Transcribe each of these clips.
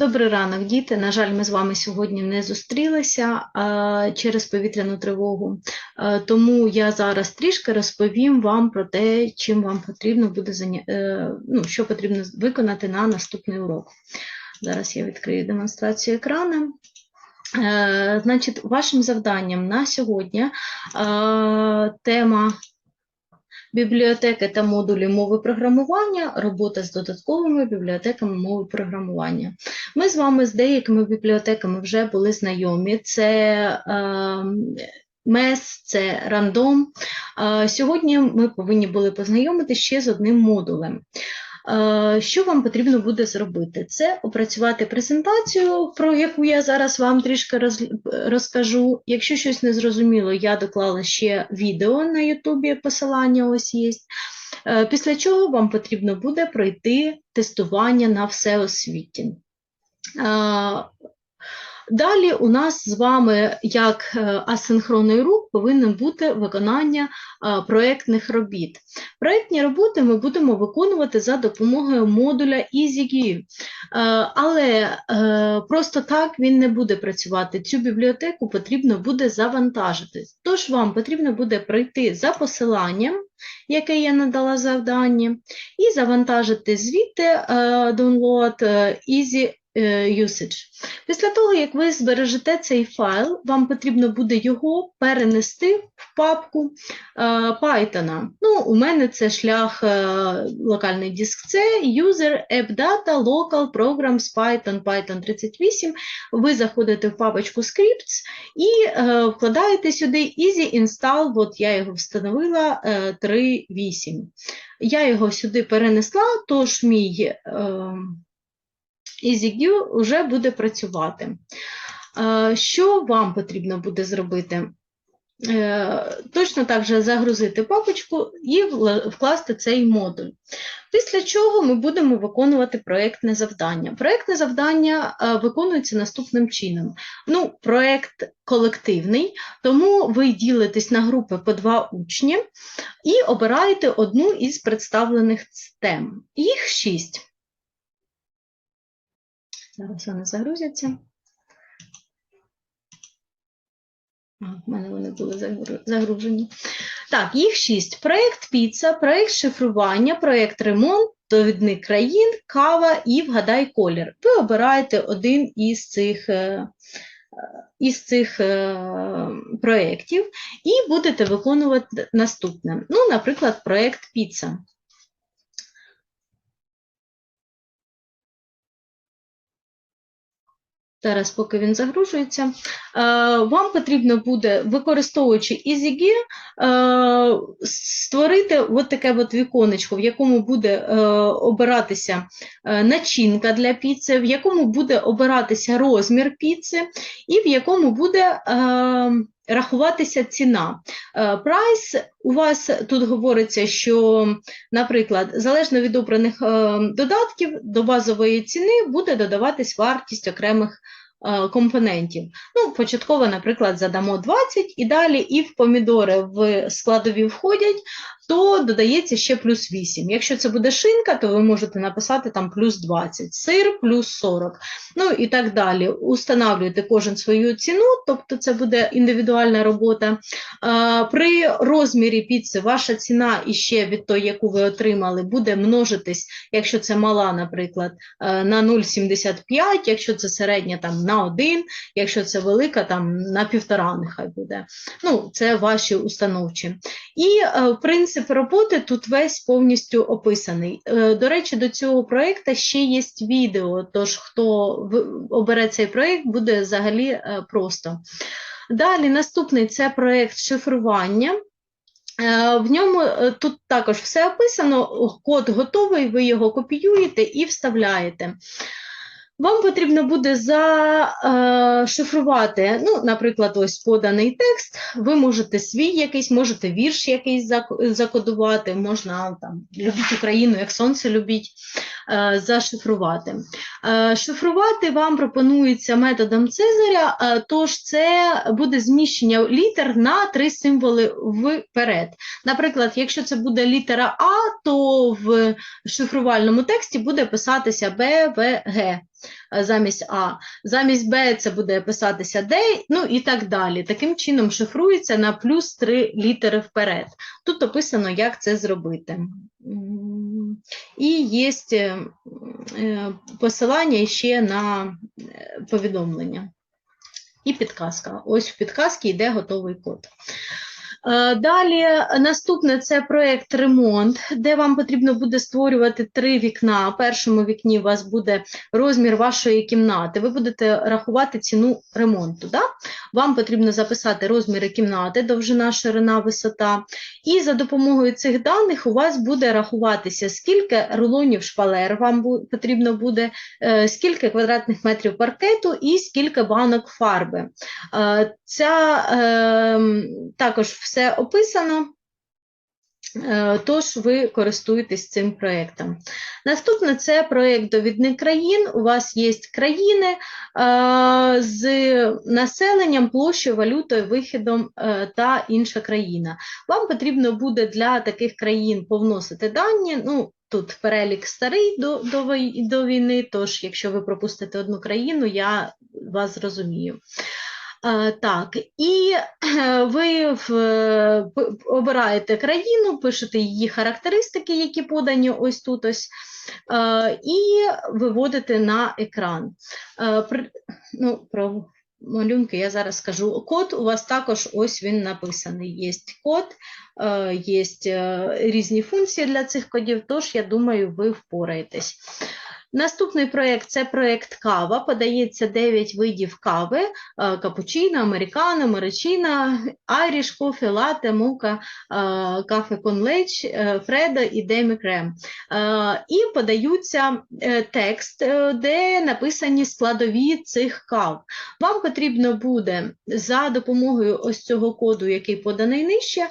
Добрий ранок, діти. На жаль, ми з вами сьогодні не зустрілися через повітряну тривогу. Тому я зараз трішки розповім вам про те, чим вам потрібно буде е, ну, що потрібно виконати на наступний урок. Зараз я відкрию демонстрацію екрану. Е, значить, вашим завданням на сьогодні е, тема бібліотеки та модулі мови програмування, робота з додатковими бібліотеками мови програмування. Ми з вами з деякими бібліотеками вже були знайомі. Це е, Мес, це рандом. Е, сьогодні ми повинні були познайомитися ще з одним модулем. Е, Що вам потрібно буде зробити? Це опрацювати презентацію, про яку я зараз вам трішки роз- розкажу. Якщо щось не зрозуміло, я доклала ще відео на Ютубі, посилання ось є. Е, Після чого вам потрібно буде пройти тестування на всеосвіті. Далі у нас з вами, як е, асинхронний рух, повинно бути виконання е, проєктних робіт. Проєктні роботи ми будемо виконувати за допомогою модуля EasyGui. Е, Але просто так він не буде працювати. Цю бібліотеку потрібно буде завантажити. Тож вам потрібно буде пройти за посиланням, яке я надала завдання, і завантажити звідти download Easy Usage. Після того, як ви збережете цей файл, вам потрібно буде його перенести в папку е, Python. Ну, у мене це шлях е, локальний диск C, User, App Data, Local, Programs, Python, Python 38. Ви заходите в папочку Scripts і е, вкладаєте сюди Easy Install, от я його встановила е, 3.8. Я його сюди перенесла, тож мій EasyGue вже буде працювати. Е, Що вам потрібно буде зробити? Е, Точно так же загрузити папочку і вкласти цей модуль. Після чого ми будемо виконувати проєктне завдання. Проєктне завдання е, виконується наступним чином. Ну, проєкт колективний, тому ви ділитесь на групи по два учні і обираєте одну із представлених тем. Їх шість. Зараз вони загрузяться. А, в мене вони були загружені. Так, їх шість. Проєкт піца, проєкт шифрування, проєкт ремонт, довідник країн, кава і вгадай колір. Ви обираєте один із цих, е, е, із цих е, проєктів і будете виконувати наступне. Ну, наприклад, проєкт піца. Зараз, поки він загружується, е, вам потрібно буде, використовуючи EasyGear, е, створити от таке от віконечко, в якому буде е, обиратися начинка для піци, в якому буде обиратися розмір піци, і в якому буде рахуватися ціна. Е, Прайс у вас тут говориться, що, наприклад, залежно від обраних е, додатків до базової ціни буде додаватись вартість окремих е, компонентів. Ну, початково, наприклад, задамо 20 і далі і в помідори в складові входять, то додається ще плюс 8. Якщо це буде шинка, то ви можете написати там плюс 20, сир плюс 40, ну і так далі. Устанавлюєте кожен свою ціну, тобто це буде індивідуальна робота. При розмірі піци ваша ціна іще від тої, яку ви отримали, буде множитись, якщо це мала, наприклад, е, на 0,75, якщо це середня там на 1, якщо це велика, там на півтора нехай буде. Ну, це ваші установчі. І е, принцип роботи тут весь повністю описаний. Е, До речі, до цього проєкту ще є відео, тож хто обере цей проєкт, буде взагалі е, просто. Далі наступний це проєкт шифрування. Е, В ньому тут також все описано, код готовий, ви його копіюєте і вставляєте. Вам потрібно буде зашифрувати, ну, наприклад, ось поданий текст. Ви можете свій якийсь, можете вірш якийсь зак- закодувати, можна там любіть Україну, як сонце любіть, е, зашифрувати. Е, Шифрувати вам пропонується методом Цезаря, е, тож це буде зміщення літер на три символи вперед. Наприклад, якщо це буде літера А, то в шифрувальному тексті буде писатися Б, В, Г. е, замість А, замість Б це буде писатися Д, ну і так далі. Таким чином шифрується на плюс 3 літери вперед. Тут описано, як це зробити. І є посилання ще на е, повідомлення. І підказка. Ось в підказці йде готовий код. Е, Далі наступне це проєкт ремонт, де вам потрібно буде створювати три вікна. В першому вікні у вас буде розмір вашої кімнати. Ви будете рахувати ціну ремонту. Да? Вам потрібно записати розміри кімнати, довжина, ширина, висота. І за допомогою цих даних у вас буде рахуватися, скільки рулонів шпалер вам потрібно буде, е, скільки квадратних метрів паркету і скільки банок фарби. Е, Ця е, також все описано. е, Тож ви користуєтесь цим проєктом. Наступне це проєкт довідник країн. У вас є країни е, з населенням, площею, валютою, вихідом е, та інша країна. Вам потрібно буде для таких країн повносити дані. Ну, тут перелік старий до, до, до війни, тож якщо ви пропустите одну країну, я вас зрозумію. Е, Так, і е, ви е, обираєте країну, пишете її характеристики, які подані ось тут ось, і виводите на екран. Ну, про малюнки я зараз скажу. Код у вас також ось він написаний. Є код, є різні функції для цих кодів, тож я думаю, ви впораєтесь. Наступний проєкт це проєкт кава. Подається 9 видів кави: е, капучино, американо, маричино, айріш, кофе, лате, мока, е, кафе конлеч, е, фредо і демі крем. Е, І подаються текст, де написані складові цих кав. Вам потрібно буде за допомогою ось цього коду, який поданий нижче,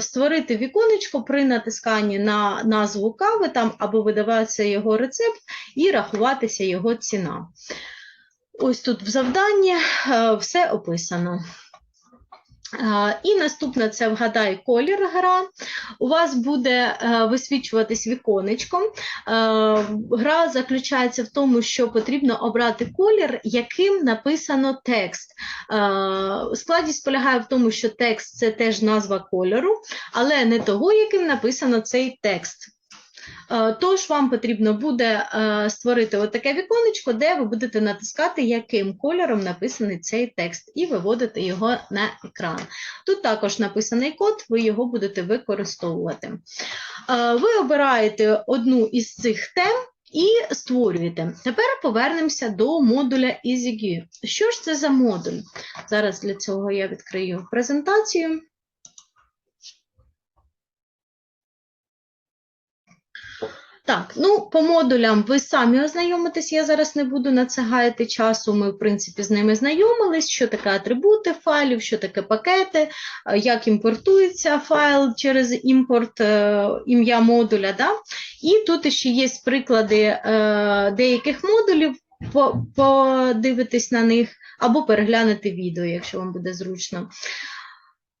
створити віконечко при натисканні на назву кави там або видаватися його рецепт і рахуватися його ціна. Ось тут в завданні е, все описано. Е, І наступне це вгадай колір гра. У вас буде е, висвічуватись віконечком. Гра заключається в тому, що потрібно обрати колір, яким написано текст. Складність полягає в тому, що текст це теж назва кольору, але не того, яким написано цей текст. Е, Тож вам потрібно буде е, створити отаке віконечко, де ви будете натискати, яким кольором написаний цей текст, і виводити його на екран. Тут також написаний код, ви його будете використовувати. Е, Ви обираєте одну із цих тем. І створюєте. Тепер повернемося до модуля EasyGear. Що ж це за модуль? Зараз для цього я відкрию презентацію. Так, ну по модулям ви самі ознайомитесь, я зараз не буду на це гаяти часу. Ми, в принципі, з ними знайомились, що таке атрибути файлів, що таке пакети, е, як імпортується файл через імпорт е, ім'я модуля. Да? І тут ще є приклади е, деяких модулів, подивитись на них або переглянути відео, якщо вам буде зручно.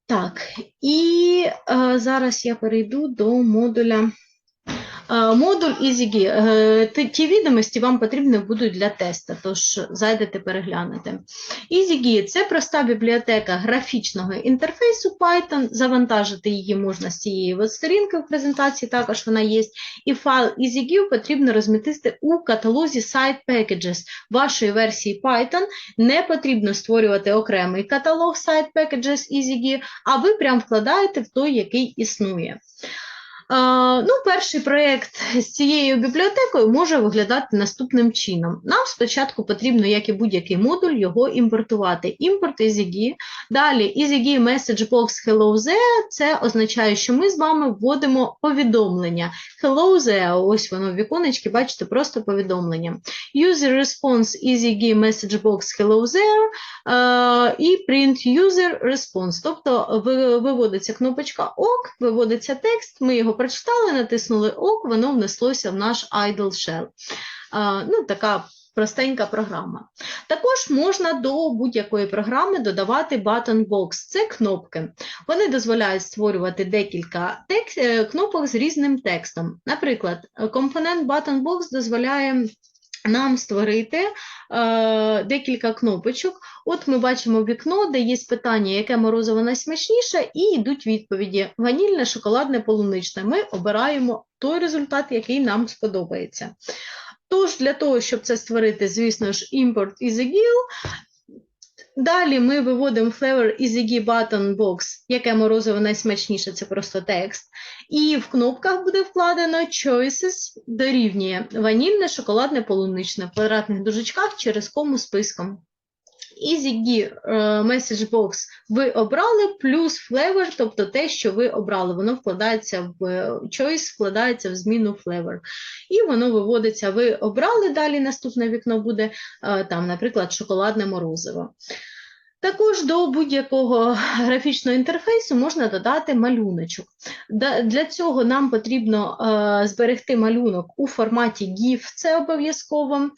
Так, і зараз я перейду до модуля. Е, Модуль EasyGi. Е, ті- Ті відомості вам потрібні будуть для тесту, тож зайдете переглянете. EasyGi – це проста бібліотека графічного інтерфейсу Python. Завантажити її можна з цієї сторінки в презентації, також вона є. І файл EasyGi потрібно розмістити у каталозі Site Packages вашої версії Python. Не потрібно створювати окремий каталог Site Packages EasyGi, а ви прям вкладаєте в той, який існує. Ну, перший проєкт з цією бібліотекою може виглядати наступним чином. Нам спочатку потрібно, як і будь-який модуль, його імпортувати. Імпорт EasyGi. Далі EasyGi Message Box Hello There. Це означає, що ми з вами вводимо повідомлення. Hello There, ось воно в віконечці, бачите, просто повідомлення. User Response EasyGi Message Box Hello There е, і Print User Response. Тобто виводиться кнопочка ОК, виводиться текст, ми його прочитали, натиснули ОК, воно внеслося в наш idle shell. Ну, така простенька програма. Також можна до будь-якої програми додавати button box. Це кнопки. Вони дозволяють створювати декілька текст, е, кнопок з різним текстом. Наприклад, компонент button box дозволяє нам створити е, декілька кнопочок. От ми бачимо вікно, де є питання, яке морозиво найсмачніше, і йдуть відповіді: ванільне, шоколадне, полуничне. Ми обираємо той результат, який нам сподобається. Тож, для того, щоб це створити, звісно ж, імпорт і GIL. Далі ми виводимо flavor Easy button box, яке морозиво найсмачніше, це просто текст. І в кнопках буде вкладено choices дорівнює ванільне, шоколадне, полуничне в квадратних дужечках через кому списком. EasyG е, message box ви обрали, плюс flavor, тобто те, що ви обрали, воно вкладається в е, choice, вкладається в зміну flavor. І воно виводиться, ви обрали, далі наступне вікно буде, е, там, наприклад, шоколадне морозиво. Також до будь-якого графічного інтерфейсу можна додати малюночок. Для цього нам потрібно е, зберегти малюнок у форматі GIF, це обов'язково,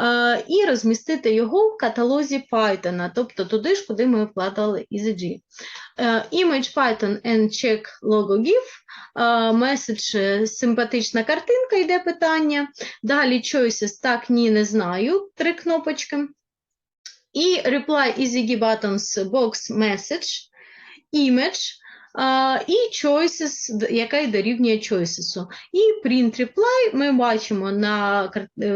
е, і розмістити його в каталозі Python, тобто туди ж, куди ми вкладали EasyG. Е, Image Python and check logo GIF, меседж симпатична картинка, йде питання. Далі choices так, ні, не знаю, три кнопочки. І reply easy buttons box message, image а, і choices, яка й дорівнює choices. І print reply ми бачимо на, е,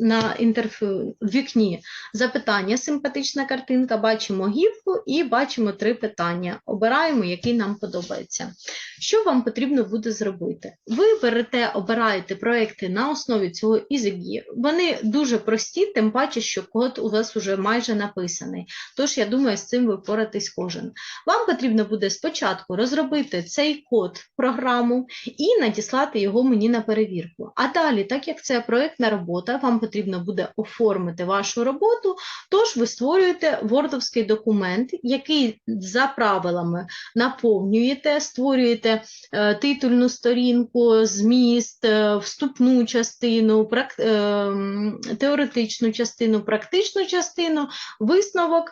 на інтерф... вікні запитання, симпатична картинка, бачимо гіфку і бачимо три питання. Обираємо, який нам подобається. Що вам потрібно буде зробити? Ви берете, обираєте проекти на основі цього EasyG. Вони дуже прості, тим паче, що код у вас вже майже написаний. Тож, я думаю, з цим ви впоратись кожен. Вам потрібно буде спочатку розробити цей код програму і надіслати його мені на перевірку. А далі, так як це проєктна робота, вам потрібно буде оформити вашу роботу, тож ви створюєте вордовський документ, який за правилами наповнюєте, створюєте е, титульну сторінку, зміст, е, вступну частину, е, теоретичну частину, практичну частину, висновок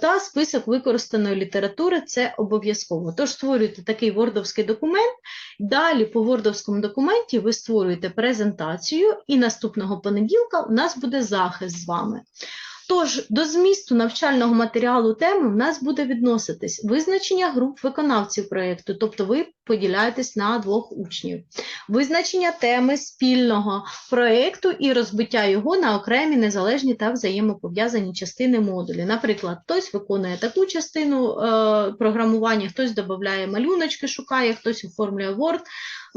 та список використаної літератури це обов'язково. Тож створюєте такий вордовський документ. Далі по вордовському документі ви створюєте презентацію, і наступного понеділка у нас буде захист з вами. Тож до змісту навчального матеріалу теми в нас буде відноситись визначення груп виконавців проєкту, тобто ви поділяєтесь на двох учнів, визначення теми спільного проєкту і розбиття його на окремі незалежні та взаємопов'язані частини модулі. Наприклад, хтось виконує таку частину е, програмування, хтось додає малюночки, шукає, хтось оформлює Word,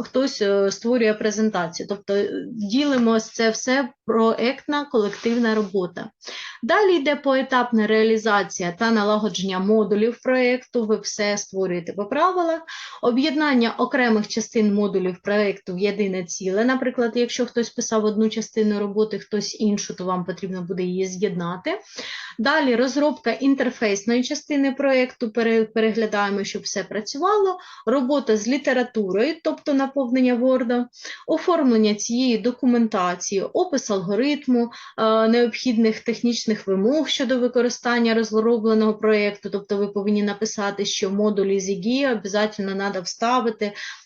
хтось е, створює презентацію. Тобто е, ділимо це все проектна колективна робота. Далі йде поетапна реалізація та налагодження модулів проєкту. Ви все створюєте по правилах. Об'єднання окремих частин модулів проєкту в єдине ціле. Наприклад, якщо хтось писав одну частину роботи, хтось іншу, то вам потрібно буде її з'єднати. Далі розробка інтерфейсної частини проєкту, переглядаємо, щоб все працювало. Робота з літературою, тобто наповнення Word, оформлення цієї документації, опис алгоритму, е, необхідних технічних вимог щодо використання розробленого проєкту, тобто ви повинні написати, що модуль EasyGui обов'язково треба вставити,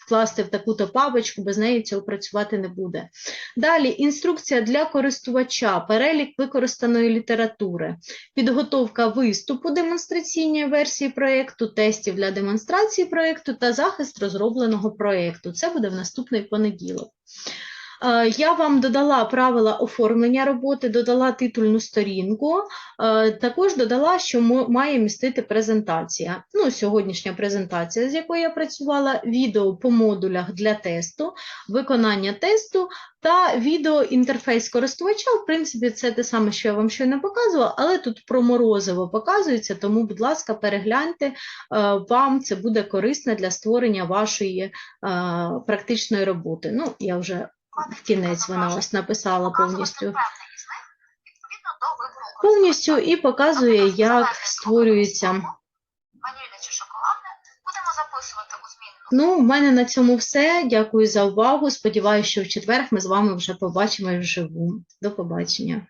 вкласти в таку-то папочку, без неї цього працювати не буде. Далі інструкція для користувача, перелік використаної літератури, підготовка виступу демонстраційної версії проєкту, тестів для демонстрації проєкту та захист розробленого проєкту. Це буде в наступний понеділок. Е, Я вам додала правила оформлення роботи, додала титульну сторінку, е, також додала, що має містити презентація. Ну, сьогоднішня презентація, з якою я працювала, відео по модулях для тесту, виконання тесту та відео інтерфейс користувача. В принципі, це те саме, що я вам щойно показувала, але тут про морозиво показується, тому, будь ласка, перегляньте, е, вам це буде корисно для створення вашої практичної роботи. Ну, я вже в кінець вона ось написала повністю. Повністю і показує, як створюється. Ну, в мене на цьому все. Дякую за увагу. Сподіваюся, що в четвер ми з вами вже побачимо вживу. До побачення.